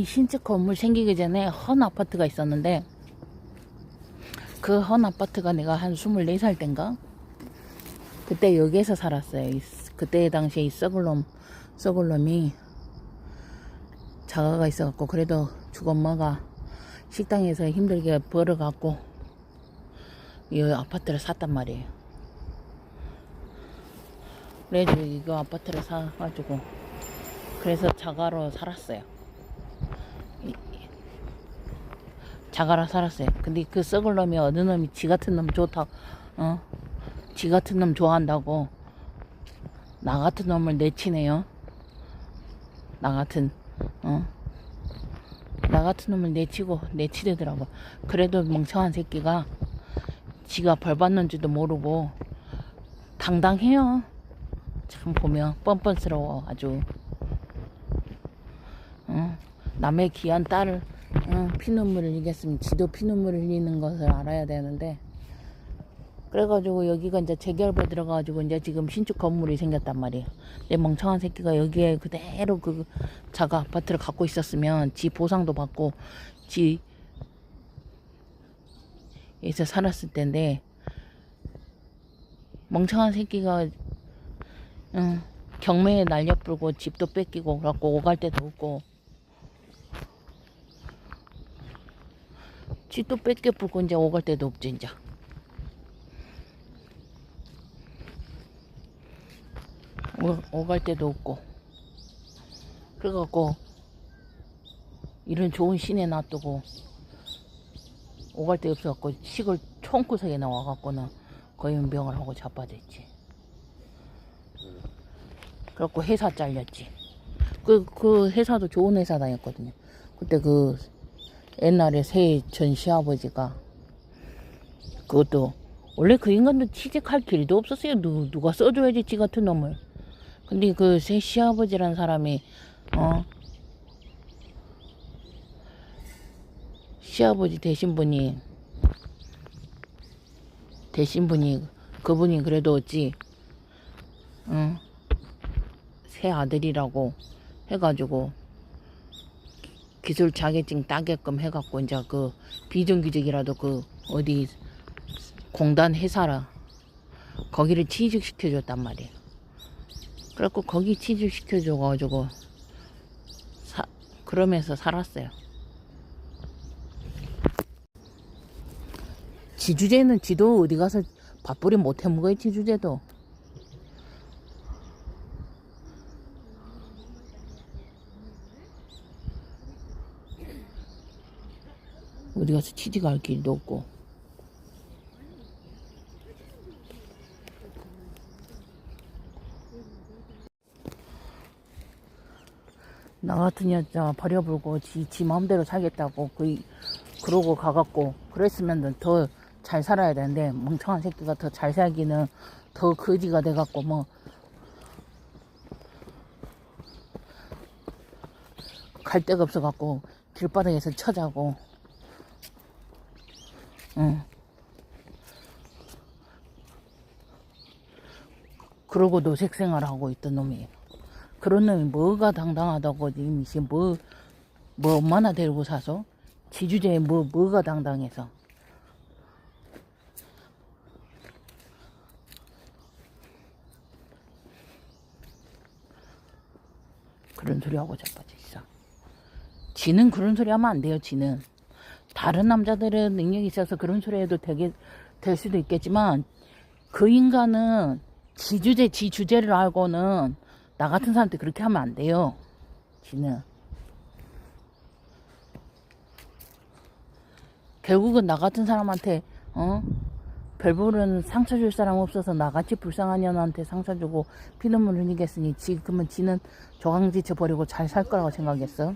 이 신축 건물 생기기 전에 헌 아파트가 있었는데 그 헌 아파트가 내가 한 24살 땐가 그때 여기에서 살았어요. 이- 그때 당시에 이 썩을 놈 썩을 놈이 자가가 있어갖고 그래도 죽엄마가 식당에서 힘들게 벌어갖고 이 아파트를 샀단 말이에요. 그래가지고 이거 아파트를 사가지고 그래서 자가로 살았어요. 이- 자가로 살았어요. 근데 그 썩을 놈이 어느 놈이 지 같은 놈 좋다, 어? 지 같은 놈 좋아한다고 나 같은 놈을 내치네요. 나 같은, 어? 나 같은 놈을 내치고 내치더라고. 그래도 멍청한 새끼가 지가 벌 받는지도 모르고 당당해요. 참 보면 뻔뻔스러워 아주. 어? 남의 귀한 딸을 어, 피눈물을 흘렸으면 지도 피눈물을 흘리는 것을 알아야 되는데. 그래가지고 여기가 이제 재개발부 들어가가지고 이제 지금 신축 건물이 생겼단 말이에요. 내 멍청한 새끼가 여기에 그대로 그 자가 아파트를 갖고 있었으면 지 보상도 받고 지 에서 살았을 텐데. 멍청한 새끼가 응, 경매에 날려 불고 집도 뺏기고 그래갖고 오갈 데도 없고 집도 뺏겨 불고 이제 오갈 데도 없지 이제. 오, 오갈 데도 없고. 그래갖고 이런 좋은 시내 놔두고 오갈 데 없어갖고 시골 총구석에 나와갖고는 거인병을 하고 자빠졌지. 그래갖고 회사 잘렸지. 그, 그 회사도 좋은 회사 다녔거든요. 그때 그 옛날에 새 전 시아버지가 그것도 원래 그 인간도 취직할 길도 없었어요. 누, 누가 써줘야지 지 같은 놈을. 근데 그 새 시아버지란 사람이 어? 시아버지 되신 분이 되신 분이 그분이 그래도 어찌 응, 새 아들이라고 해가지고 기술 자격증 따게끔 해갖고 이제 그 비정규직이라도 그 어디 공단 회사라 거기를 취직시켜줬단 말이에요. 그래갖고 거기 취직시켜줘가지고 사, 그러면서 살았어요. 지주제는 지도 어디 가서 밥벌이 못 해 먹어요 지주제도. 어디 가서 취직할 길도 없고. 나 같은 여자 버려불고 지, 지 마음대로 살겠다고 그 그러고 가갖고 그랬으면 더 잘 살아야 되는데 멍청한 새끼가 더 잘 살기는 더 거지가 돼갖고 뭐 갈 데가 없어갖고 길바닥에서 쳐자고 응. 그러고 노색 생활하고 있던 놈이에요. 그런 놈이 뭐가 당당하다고 지금 이게 뭐, 뭐 얼마나 데리고 사서? 지주제에 뭐, 뭐가 당당해서? 그런 소리 하고 자빠져 있어. 지는 그런 소리 하면 안 돼요, 지는. 다른 남자들은 능력이 있어서 그런 소리 해도 되게, 될 수도 있겠지만, 그 인간은 지 주제, 지 주제를 알고는 나 같은 사람한테 그렇게 하면 안 돼요. 지는. 결국은 나 같은 사람한테, 어? 별볼은 상처 줄 사람 없어서 나같이 불쌍한 년한테 상처 주고 피눈물 흘리겠으니 지, 그러면 지는 저강지쳐 버리고 잘 살 거라고 생각했어.